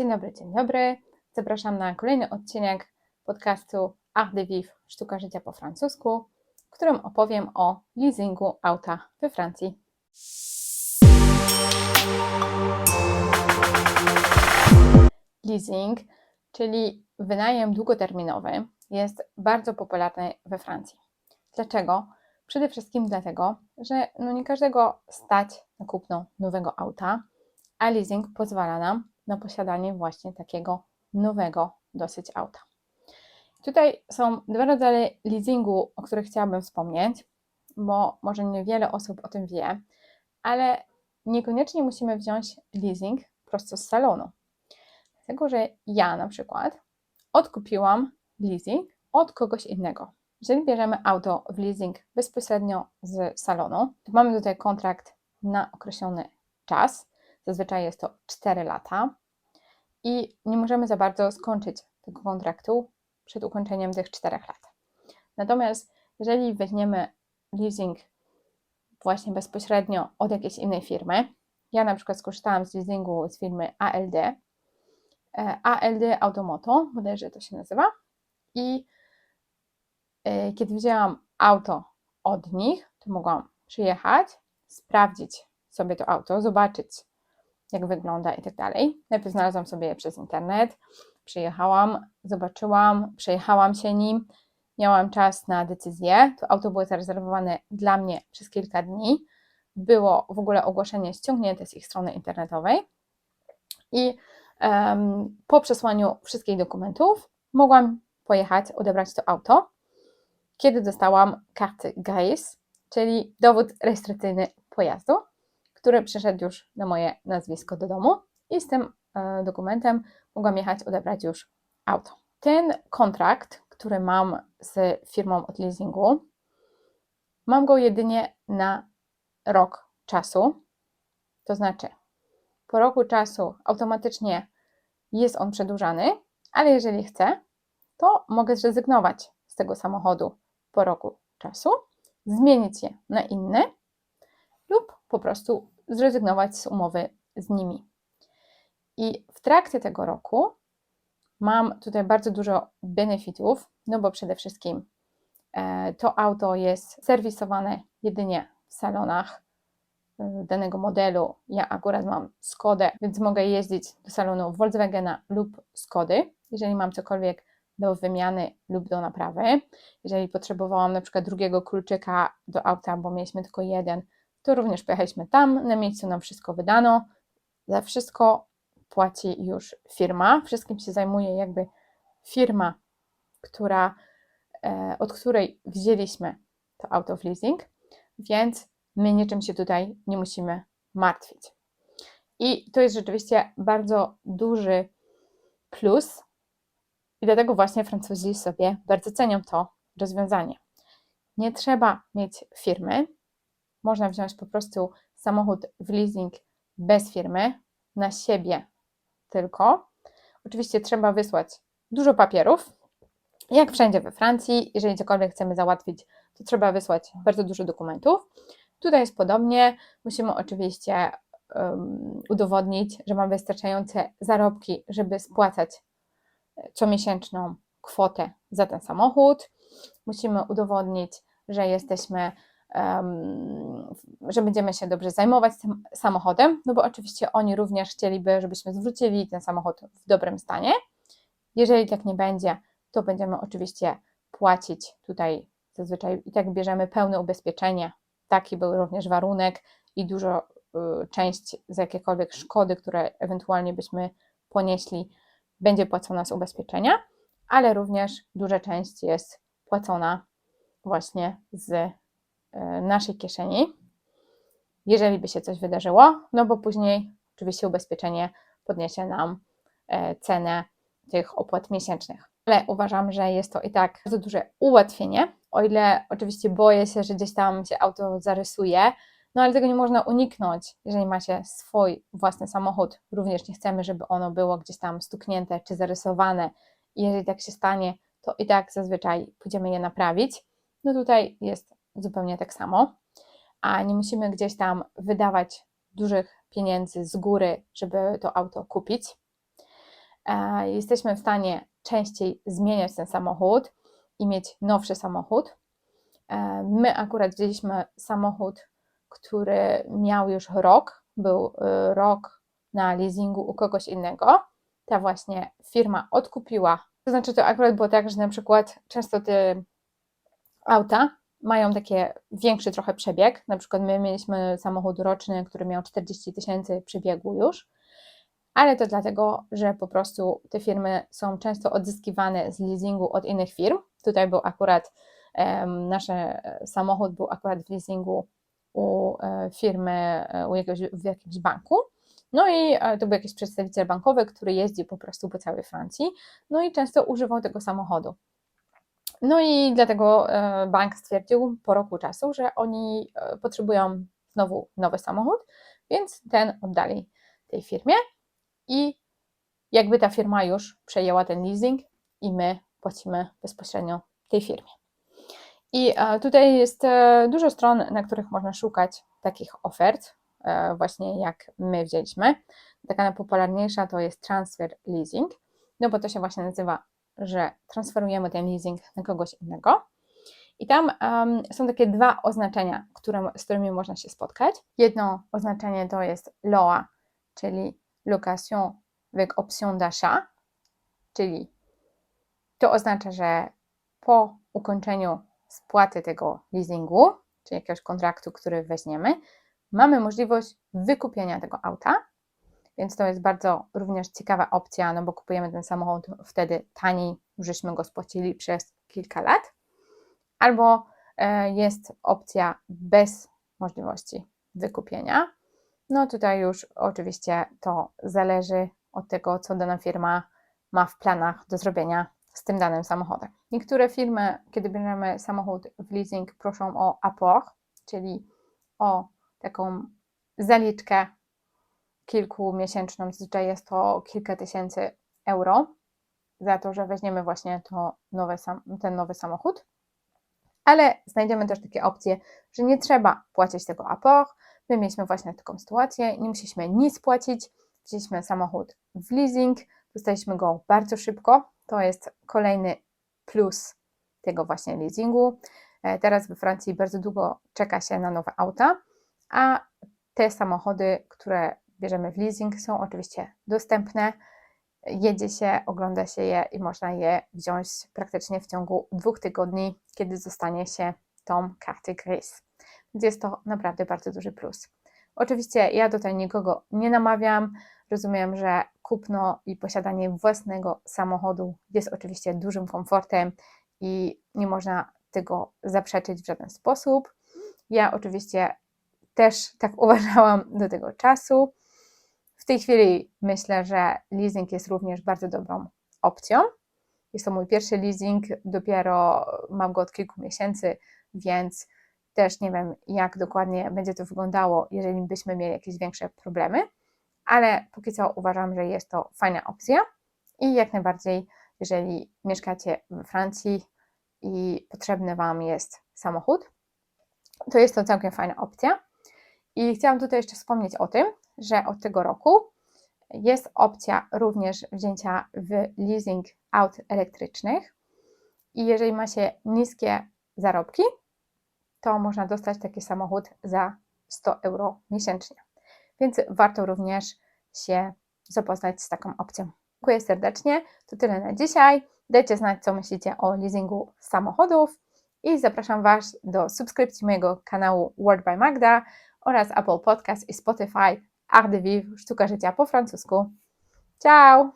Dzień dobry, dzień dobry. Zapraszam na kolejny odcinek podcastu Art de Vivre, sztuka życia po francusku, w którym opowiem o leasingu auta we Francji. Leasing, czyli wynajem długoterminowy, jest bardzo popularny we Francji. Dlaczego? Przede wszystkim dlatego, że no nie każdego stać na kupno nowego auta, a leasing pozwala nam na posiadanie właśnie takiego nowego dosyć auta. Tutaj są dwa rodzaje leasingu, o których chciałabym wspomnieć, bo może niewiele osób o tym wie, ale niekoniecznie musimy wziąć leasing prosto z salonu. Dlatego, że ja na przykład odkupiłam leasing od kogoś innego. Jeżeli bierzemy auto w leasing bezpośrednio z salonu, to mamy tutaj kontrakt na określony czas. Zazwyczaj jest to 4 lata i nie możemy za bardzo skończyć tego kontraktu przed ukończeniem tych 4 lat. Natomiast jeżeli weźmiemy leasing właśnie bezpośrednio od jakiejś innej firmy, ja na przykład skorzystałam z leasingu z firmy ALD, e, ALD Automoto, bodajże to się nazywa, i e, kiedy wzięłam auto od nich, to mogłam przyjechać, sprawdzić sobie to auto, zobaczyć jak wygląda i tak dalej. Najpierw znalazłam sobie je przez internet, przyjechałam, zobaczyłam, przejechałam się nim, miałam czas na decyzję. To auto było zarezerwowane dla mnie przez kilka dni. Było w ogóle ogłoszenie ściągnięte z ich strony internetowej i um, po przesłaniu wszystkich dokumentów mogłam pojechać, odebrać to auto, kiedy dostałam kartę Grace, czyli dowód rejestracyjny pojazdu który przyszedł już na moje nazwisko do domu i z tym dokumentem mogłam jechać odebrać już auto. Ten kontrakt, który mam z firmą od leasingu, mam go jedynie na rok czasu. To znaczy, po roku czasu automatycznie jest on przedłużany, ale jeżeli chcę, to mogę zrezygnować z tego samochodu po roku czasu, zmienić je na inny lub po prostu zrezygnować z umowy z nimi. I w trakcie tego roku mam tutaj bardzo dużo benefitów, no bo przede wszystkim e, to auto jest serwisowane jedynie w salonach e, danego modelu. Ja akurat mam Skodę, więc mogę jeździć do salonu Volkswagena lub Skody, jeżeli mam cokolwiek do wymiany lub do naprawy. Jeżeli potrzebowałam na przykład drugiego kluczyka do auta, bo mieliśmy tylko jeden, to również pojechaliśmy tam, na miejscu nam wszystko wydano, za wszystko płaci już firma, wszystkim się zajmuje jakby firma, która, e, od której wzięliśmy to auto w leasing, więc my niczym się tutaj nie musimy martwić. I to jest rzeczywiście bardzo duży plus, i dlatego właśnie Francuzi sobie bardzo cenią to rozwiązanie. Nie trzeba mieć firmy, można wziąć po prostu samochód w leasing bez firmy, na siebie tylko. Oczywiście trzeba wysłać dużo papierów. Jak wszędzie we Francji, jeżeli cokolwiek chcemy załatwić, to trzeba wysłać bardzo dużo dokumentów. Tutaj jest podobnie. Musimy oczywiście um, udowodnić, że mamy wystarczające zarobki, żeby spłacać e, comiesięczną kwotę za ten samochód. Musimy udowodnić, że jesteśmy że będziemy się dobrze zajmować tym samochodem, no bo oczywiście oni również chcieliby, żebyśmy zwrócili ten samochód w dobrym stanie. Jeżeli tak nie będzie, to będziemy oczywiście płacić tutaj zazwyczaj i tak bierzemy pełne ubezpieczenie. Taki był również warunek i dużo y, część za jakiekolwiek szkody, które ewentualnie byśmy ponieśli, będzie płacona z ubezpieczenia, ale również duża część jest płacona właśnie z naszej kieszeni, jeżeli by się coś wydarzyło, no bo później oczywiście ubezpieczenie podniesie nam e, cenę tych opłat miesięcznych. Ale uważam, że jest to i tak bardzo duże ułatwienie, o ile oczywiście boję się, że gdzieś tam się auto zarysuje, no ale tego nie można uniknąć, jeżeli macie swój własny samochód. Również nie chcemy, żeby ono było gdzieś tam stuknięte czy zarysowane. I jeżeli tak się stanie, to i tak zazwyczaj pójdziemy je naprawić. No tutaj jest zupełnie tak samo, a nie musimy gdzieś tam wydawać dużych pieniędzy z góry, żeby to auto kupić. e, jesteśmy w stanie częściej zmieniać ten samochód i mieć nowszy samochód. E, my akurat wzięliśmy samochód, który miał już rok, był e, rok na leasingu u kogoś innego. Ta właśnie firma odkupiła. To znaczy, to akurat było tak, że na przykład często te auta mają takie większy trochę przebieg. Na przykład my mieliśmy samochód roczny, który miał 40 tysięcy przebiegu już, ale to dlatego, że po prostu te firmy są często odzyskiwane z leasingu od innych firm. Tutaj był akurat um, nasz samochód był akurat w leasingu u e, firmy, e, u jakiegoś, w jakimś banku. No i e, to był jakiś przedstawiciel bankowy, który jeździ po prostu po całej Francji, no i często używał tego samochodu. No i dlatego bank stwierdził po roku czasu, że oni potrzebują znowu nowy samochód, więc ten oddali tej firmie i jakby ta firma już przejęła ten leasing i my płacimy bezpośrednio tej firmie. I e, tutaj jest e, dużo stron, na których można szukać takich ofert, e, właśnie jak my wzięliśmy. Taka najpopularniejsza to jest transfer leasing, no bo to się właśnie nazywa, że transferujemy ten leasing na kogoś innego. I tam um, są takie dwa oznaczenia, które, z którymi można się spotkać. Jedno oznaczenie to jest LOA, czyli location avec option d'achat, czyli to oznacza, że po ukończeniu spłaty tego leasingu, czy jakiegoś kontraktu, który weźmiemy, mamy możliwość wykupienia tego auta, więc to jest bardzo również ciekawa opcja, no bo kupujemy ten samochód wtedy taniej, żeśmy go spłacili przez kilka lat, albo e, jest opcja bez możliwości wykupienia. No tutaj już oczywiście to zależy od tego, co dana firma ma w planach do zrobienia z tym danym samochodem. Niektóre firmy, kiedy bierzemy samochód w leasing, proszą o apport, czyli o taką zaliczkę kilkumiesięczną, zazwyczaj jest to kilka tysięcy euro za to, że weźmiemy właśnie to nowe, ten nowy samochód. Ale znajdziemy też takie opcje, że nie trzeba płacić tego apport. My mieliśmy właśnie taką sytuację, nie musieliśmy nic płacić, wzięliśmy samochód w leasing, dostaliśmy go bardzo szybko, to jest kolejny plus tego właśnie leasingu. E, teraz we Francji bardzo długo czeka się na nowe auta, a te samochody, które bierzemy w leasing, są oczywiście dostępne. Jedzie się, ogląda się je i można je wziąć praktycznie w ciągu dwóch tygodni, kiedy zostanie się tą kartę gris. Więc jest to naprawdę bardzo duży plus. Oczywiście ja tutaj nikogo nie namawiam. Rozumiem, że kupno i posiadanie własnego samochodu jest oczywiście dużym komfortem i nie można tego zaprzeczyć w żaden sposób. Ja oczywiście też tak uważałam do tego czasu. W tej chwili myślę, że leasing jest również bardzo dobrą opcją. Jest to mój pierwszy leasing, dopiero mam go od kilku miesięcy, więc też nie wiem, jak dokładnie będzie to wyglądało, jeżeli byśmy mieli jakieś większe problemy ale póki co uważam, że jest to fajna opcja i jak najbardziej, jeżeli mieszkacie we Francji i potrzebny Wam jest samochód, to jest to całkiem fajna opcja. I chciałam tutaj jeszcze wspomnieć o tym, że od tego roku jest opcja również wzięcia w leasing aut elektrycznych. I jeżeli ma się niskie zarobki, to można dostać taki samochód za 100 euro miesięcznie więc warto również się zapoznać z taką opcją. Dziękuję serdecznie. To tyle na dzisiaj. Dajcie znać, co myślicie o leasingu samochodów i zapraszam Was do subskrypcji mojego kanału Word by Magda oraz Apple Podcast i Spotify Art de Vivre, sztuka życia po francusku. Ciao!